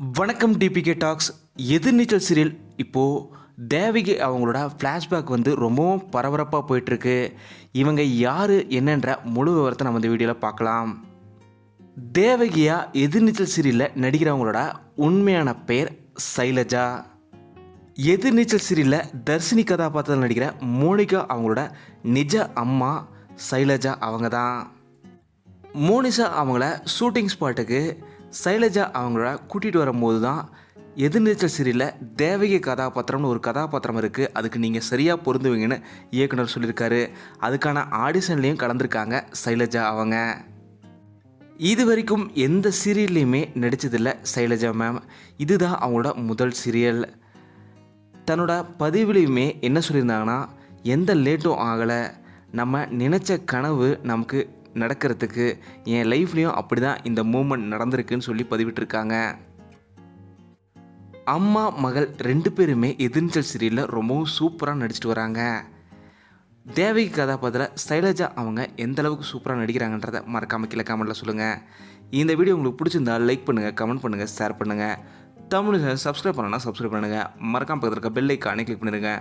வணக்கம் DPK tax. எதிர்நீச்சல் serial இப்போது தேவகி அவங்களோட ஃப்ளாஷ்பேக் வந்து ரொம்பவும் பரபரப்பாக போயிட்டுருக்கு. இவங்க யார் என்னன்ற முழு விவரத்தை நம்ம இந்த வீடியோவில் பார்க்கலாம். தேவகியா எதிர்நீச்சல் சீரியலில் நடிக்கிறவங்களோட உண்மையான பெயர் சைலஜா. எதிர்நீச்சல் சீரியலில் தர்ஷினி கதாபாத்திரத்தில் நடிக்கிற மோனிகா அவங்களோட நிஜ அம்மா சைலஜா அவங்க தான் மோனிஷா அவங்கள ஷூட்டிங் ஸ்பாட்டுக்கு சைலஜா அவங்கள கூட்டிகிட்டு வரும்போது தான் எதிர்நீச்சல் சீரியலில் தேவகி கதாபாத்திரம்னு ஒரு கதாபாத்திரம் இருக்குது அதுக்கு நீங்கள் சரியாக பொருந்துவீங்கன்னு இயக்குனர் சொல்லியிருக்காரு. அதுக்கான ஆடிஷன்லேயும் கலந்துருக்காங்க சைலஜா அவங்க. இது வரைக்கும் எந்த சீரியல்லையுமே நடித்ததில்லை சைலஜா மேம். இதுதான் அவங்களோட முதல் சீரியல். தன்னோட பதிவுலையுமே என்ன சொல்லியிருந்தாங்கன்னா எந்த லேட்டும் ஆகலை. நம்ம நினச்ச கனவு நமக்கு நடக்கிறதுக்கு என் லைஃப்லேயும் அப்படி தான் இந்த மூமெண்ட் நடந்திருக்குன்னு சொல்லி பதிவிட்டிருக்காங்க. அம்மா மகள் ரெண்டு பேருமே எதிர்நீச்சல் சீரியலில் ரொம்பவும் சூப்பராக நடிச்சிட்டு வராங்க. தேவகி கதாபாத்திரம் சைலஜா அவங்க எந்த அளவுக்கு சூப்பராக நடிக்கிறாங்கன்றதை மறக்காமல் கீழே கமெண்ட்டில் சொல்லுங்கள் இந்த வீடியோ உங்களுக்கு பிடிச்சிருந்தா லைக் பண்ணுங்கள் கமெண்ட் பண்ணுங்கள் ஷேர் பண்ணுங்கள் தமிழ் சப்ஸ்கிரைப் பண்ணனா சப்ஸ்கிரைப் பண்ணுங்கள் மறக்காமல் பக்கத்தில் இருக்க பெல் ஐக்கானே கிளிக் பண்ணிடுங்க